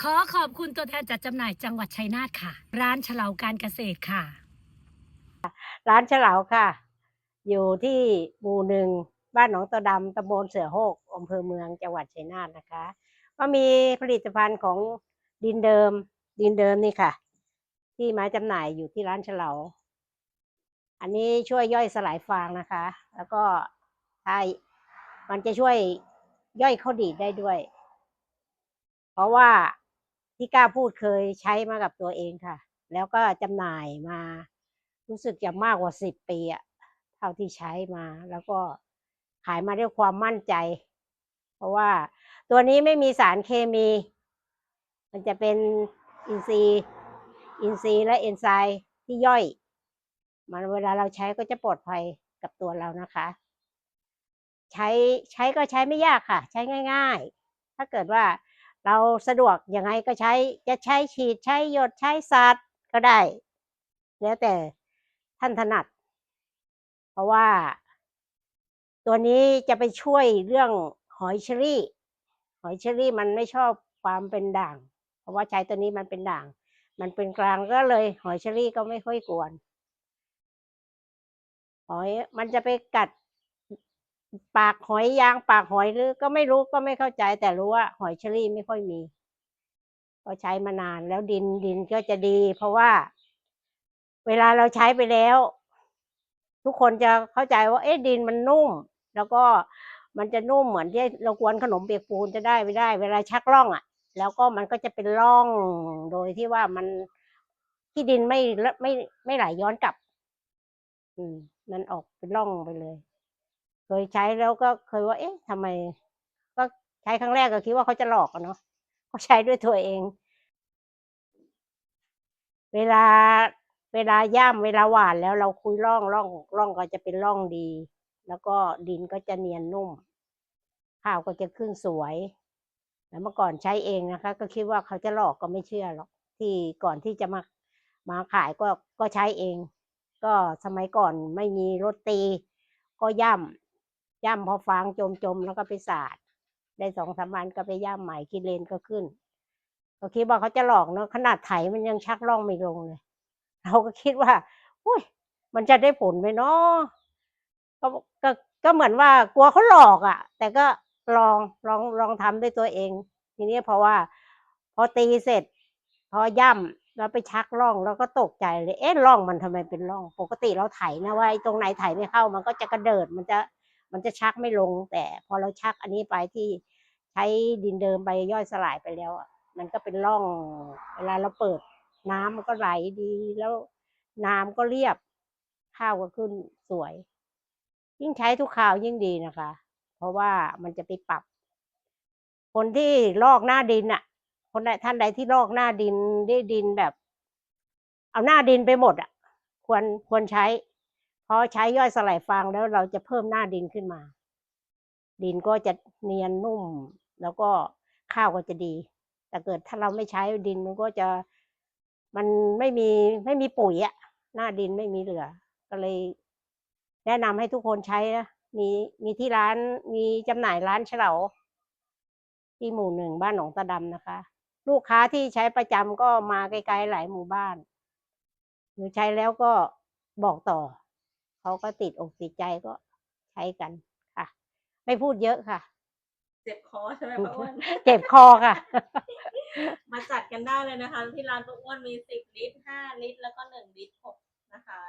ขอขอบคุณตัวแทนจัดจำหน่ายจังหวัดชัยนาทค่ะ ร้านเฉลาการเกษตรค่ะ ร้านเฉลาค่ะ อยู่ที่หมู่หนึ่งบ้านหนองตะดำตำบลเสือโฮกอำเภอเมืองจังหวัดชัยนาทนะคะ ก็มีผลิตภัณฑ์ของดินเดิม ดินเดิมนี่ค่ะ ที่มาจำหน่ายอยู่ที่ร้านเฉลา อันนี้ช่วยย่อยสลายฟางนะคะ แล้วก็ถ้มันจะช่วยย่อยข้าวดีดได้ด้วย เพราะว่า ที่กล้าพูดเคยใช้มากับตัวเองค่ะ แล้วก็จำหน่ายมารู้สึกจะมากกว่าสิบปีอะเท่าที่ใช้มา แล้วก็ขายมาด้วยความมั่นใจ เพราะว่าตัวนี้ไม่มีสารเคมี มันจะเป็นอินทรีย์อินทรีย์และเอนไซม์ที่ย่อย มันเวลาเราใช้ก็จะปลอดภัยกับตัวเรานะคะ ใช้ใช้ก็ใช้ไม่ยากค่ะ ใช้ง่าย ๆ ถ้าเกิดว่า เราสะดวกยังไงก็ใช้จะใช้ฉีดใช้หยดใช้สัดก็ได้ แล้วแต่ท่านถนัด เพราะว่า ตัวนี้จะไปช่วยเรื่องหอยเชอรี่ หอยเชอรี่มันไม่ชอบความเป็นด่าง เพราะว่าใช้ตัวนี้มันเป็นด่าง มันเป็นกลางก็เลย หอยเชอรี่ก็ไม่ค่อยกวน หอยมันจะไปกัด ปากหอยยางปากหอยหรือก็ไม่รู้ก็ไม่เข้าใจแต่รู้ว่า หอยเชอรี่ไม่ค่อยมีก็ใช้มานานแล้วดินดินก็จะดี เพราะว่า เวลาเราใช้ไปแล้ว ทุกคนจะเข้าใจว่า เอ๊ะดินมันนุ่ม แล้วก็มันจะนุ่มเหมือนที่เรากวนขนมเปียกปูนจะได้ไม่ได้ เวลาชักร่องอะ แล้วก็มันก็จะเป็นร่องโดยที่ว่ามันที่ดินไม่ไม่ไม่ไหลย้อนกลับ อืม มันออกเป็นร่องไปเลย ยใช้แล้วก็เคยว่า เอ๊ะทำไม ก็ใช้ครั้งแรกก็คิดว่าเขาจะหลอกอะเนาะก็ใช้ด้วยตัวเอง เวลาเวลาย่ำเวลาหวานแล้วเราคุยร่องร่องร่องก็จะเป็นร่องดี แล้วก็ดินก็จะเนียนนุ่ม ข้าวก็จะขึ้นสวย แล้วเมื่อก่อนใช้เองนะคะ ก็คิดว่าเขาจะหลอกก็ไม่เชื่อหรอกที่ก่อนที่จะมามาขายก็ก็ใช้เอง ก็สมัยก่อนไม่มีรถตี ก็ย่ำ ย่ำพอฟางจมจมๆแล้วก็ไปสาดได้สองสามวันก็ไปย่ำใหม่กิเลนก็ขึ้นก็คิดว่าเขาจะหลอกเนาะขนาดไถมันยังชักร่องไม่ลงเลย เราก็คิดว่าอุ้ยมันจะได้ผลไหมเนาะก็ก็ก็เหมือนว่ากลัวเขาหลอกอะ่ะ แต่ก็ลองลองลองทำด้วยตัวเอง ทีนี้เพราะว่า พอตีเสร็จ พอย่ำแล้วไปชักร่องแล้วก็ตกใจเลย เอ๊ะร่องมันทำไมเป็นร่อง ปกติเราไถนะว่าตรงไหนไถไม่เข้ามันก็จะกระเดิดมันจะ มันจะชักไม่ลง แต่พอเราชักอันนี้ไปที่ใช้ดินเดิมไปย่อยสลายไปแล้วมันก็เป็นร่อง เวลาเราเปิด น้ำมันก็ไหลดีแล้วน้ำก็เรียบ ข้าวก็ขึ้นสวย ยิ่งใช้ทุกคราวยิ่งดีนะคะ เพราะว่ามันจะไปปรับ คนที่ลอกหน้าดินอะคนใดท่านใดที่ลอกหน้าดินได้ดินแบบ เอาหน้าดินไปหมดอะควรควรใช้ พราะใช้ย่อยสลายฟางแล้วเราจะเพิ่มหน้าดินขึ้นมา ดินก็จะเนียนนุ่ม แล้วก็ข้าวก็จะดี แต่เกิดถ้าเราไม่ใช้ดินมันก็จะมันไม่มีไม่มีปุ๋ยอะหน้าดินไม่มีเหลือ ก็เลย แนะนำให้ทุกคนใช้นะมีมีที่ร้านมีจำหน่ายร้านเฉลาที่หมู่หนึ่งบ้านหนองตะดำนะคะ ลูกค้าที่ใช้ประจำก็มาไกลๆหลายหมู่บ้านหรือใช้แล้วก็บอกต่อ เขาก็ติดอกติดใจก็ใช้กันค่ะ ไม่พูดเยอะค่ะ เจ็บคอใช่ไหมป้าอ้วนเจ็บคอค่ะ มาจัดกันได้เลยนะคะ ที่ร้านป้าอ้วนมีสิบลิตรห้าลิตร แล้วก็หนึ่งลิตรหกนะคะ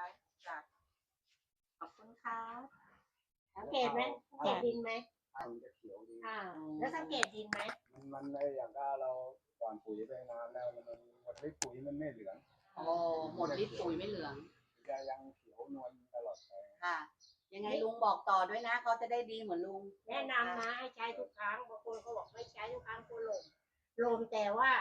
จ้ะขอบคุณค่ะสังเกตไหมสังเกตดินไหมทางจะเขียวดีอ่าแล้วสังเกตดินไหมมันมันไออย่างก็เราก่อนปุ๋ยไปนานแล้วมันหมดฤทธิ์ปุ๋ยมันไม่เหลือง โอ้หมดฤทธิ์ปุ๋ยไม่เหลือง จะยังเขียวนวลตลอดไปค่ะ ยังไงลุงบอกต่อด้วยนะเขาจะได้ดีเหมือนลุงแนะนำนะให้ใช้ทุกครั้งบางคนเขาบอกไม่ใช้ทุกครั้งกลัวหล่มหล่มแต่ว่า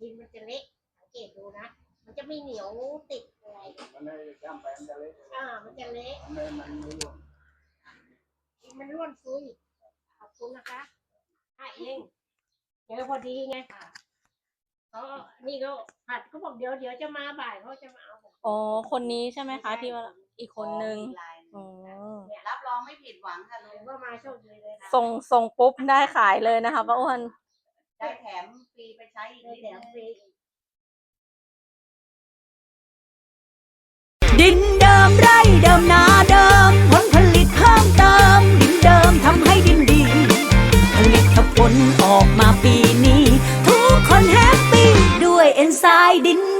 ดินมันจะเล็กสังเกตดูนะ มันจะไม่เหนียวติดอะไรมันได้ย่ำไปมันจะเละอ่ามันจะเละมันไม่มันไม่ร่วงมันร่วนซุยขอบคุณนะคะให้เองเจอพอดีไงค่ะเขานี่ก็ผัดเขาบอกเดี๋ยวเดี๋ยวจะมาบ่ายเขาจะมาเอาผม อ๋อ คนนี้ใช่ไหมคะที่ว่าอีกคนนึง อีกลายหอ๋องรับรองไม่ผิดหวังค่ะลุเดี๋ยงวก็มาโชคดีเลยค่ะส่งส่งปุ๊บได้ขายเลยนะคะป้าอ้วน ได้แถมฟรีไปใช้อีกได้นิดแถมฟรี ดินเดิมไร่เดิมนาเดิม ผลผลิตเพิ่มเติม ดินเดิมทำให้ดินดี ผลิตผลออกมาปีนี้ ทุกคนแฮปปี้ด้วยเอนไซม์ดินเดิม